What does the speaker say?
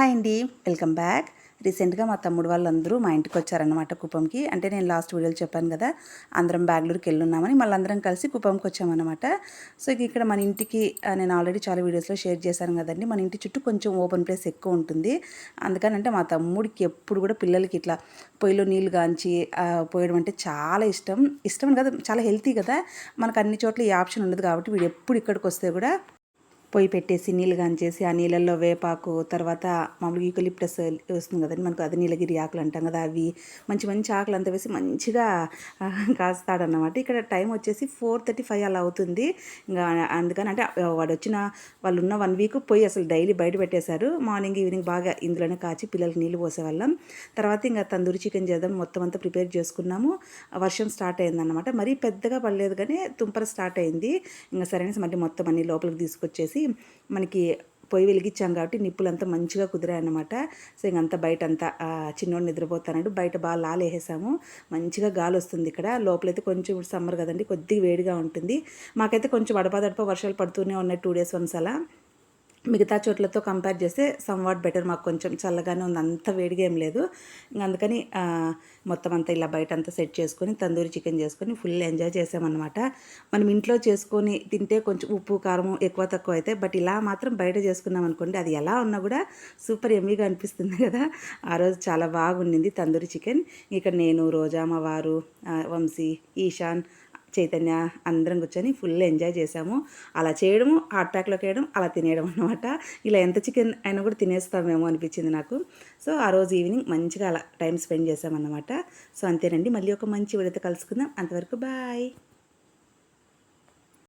Hi అండి welcome back. రీసెంట్గా మా తమ్ముడు వాళ్ళందరూ మా ఇంటికి వచ్చారనమాట కుప్పంకి. అంటే నేను లాస్ట్ వీడియోలో చెప్పాను కదా అందరం బెంగళూరుకి వెళ్ళున్నామని మళ్ళీ అందరం కలిసి కుప్పంకి వచ్చామన్నమాట. సో ఇక ఇక్కడ మన ఇంటికి నేను ఆల్రెడీ చాలా వీడియోస్లో షేర్ చేశాను కదండి మన ఇంటి చుట్టూ కొంచెం ఓపెన్ ప్లేస్ ఎక్కువ ఉంటుంది. అందుకని అంటే మా తమ్ముడికి ఎప్పుడు కూడా పిల్లలకి ఇట్లా పొయ్యిలో నీళ్ళు గాంచి పోయడం అంటే చాలా ఇష్టం. ఇష్టం కదా చాలా హెల్తీ కదా. మనకు అన్ని చోట్ల ఈ ఆప్షన్ ఉండదు కాబట్టి వీడు ఎప్పుడు ఇక్కడికి వస్తే కూడా పొయ్యి పెట్టేసి నీళ్ళు కాంచేసి ఆ నీళ్ళల్లో వేపాకు తర్వాత మామూలుగా యూకలిప్టస్ వస్తుంది కదండి మనకు అది నీలగిరి ఆకులు అంటాం కదా అవి మంచి మంచి ఆకులు అంతా వేసి మంచిగా కాస్తాడనమాట కాస్తాడన్నమాట. ఇక్కడ టైం వచ్చేసి ఫోర్ థర్టీ ఫైవ్ అలా అవుతుంది. ఇంకా అందుకని అంటే వాడు వచ్చిన వాళ్ళు ఉన్న వన్ వీక్ పోయి అసలు డైలీ బయట పెట్టేశారు. మార్నింగ్ ఈవినింగ్ బాగా ఇందులోనే కాచి పిల్లలకి నీళ్ళు పోసేవాళ్ళం. తర్వాత ఇంకా తందూరి చికెన్ చేద్దాం మొత్తం అంతా ప్రిపేర్ చేసుకున్నాము. వర్షం స్టార్ట్ అయిందన్నమాట. మరీ పెద్దగా పడలేదు కానీ తుంపర స్టార్ట్ అయింది. ఇంకా సరైన మళ్ళీ మొత్తం అన్ని లోపలికి తీసుకొచ్చేసి మనకి పొయ్యి వెలిగించాం కాబట్టి నిప్పులంతా మంచిగా కుదిరాయన్నమాట. సో ఇంకంతా బయట అంతా చిన్నోడు నిద్రపోతానంటూ బయట బాగా లాలేసేసాము మంచిగా గాలి వస్తుంది ఇక్కడ. లోపలైతే కొంచెం ఇప్పుడు సమ్మర్ కదండి కొద్దిగా వేడిగా ఉంటుంది. మాకైతే కొంచెం అడపాదడప వర్షాలు పడుతూనే ఉన్నాయి టూ డేస్ వన్స్ అలా. మిగతా చోట్లతో కంపేర్ చేస్తే సమ్వాట్ బెటర్ మాకు కొంచెం చల్లగానే ఉంది అంత వేడిగా ఏం లేదు. అందుకని మొత్తం అంతా ఇలా బయట అంతా సెట్ చేసుకొని తందూరి చికెన్ చేసుకొని ఫుల్ ఎంజాయ్ చేసామన్నమాట. మనం ఇంట్లో చేసుకొని తింటే కొంచెం ఉప్పు కారం ఎక్కువ తక్కువ అయితే బట్ ఇలా మాత్రం బయట చేసుకున్నాం అనుకోండి అది ఎలా ఉన్నా కూడా సూపర్ ఎమ్మీగా అనిపిస్తుంది కదా. ఆ రోజు చాలా బాగుండింది తందూరి చికెన్ ఇక్కడ నేను రోజా మా వారు వంశీ ఈశాన్ చైతన్య అందరం కూర్చొని ఫుల్ ఎంజాయ్ చేసాము. అలా చేయడము హాట్ ప్యాక్లోకి వేయడం అలా తినేయడం అనమాట ఇలా ఎంత చికెన్ అయినా కూడా తినేస్తామేమో అనిపించింది నాకు. సో ఆ రోజు ఈవినింగ్ మంచిగా అలా టైం స్పెండ్ చేసామన్నమాట. సో అంతేనండి. మళ్ళీ ఒక మంచి విడత కలుసుకుందాం. అంతవరకు బాయ్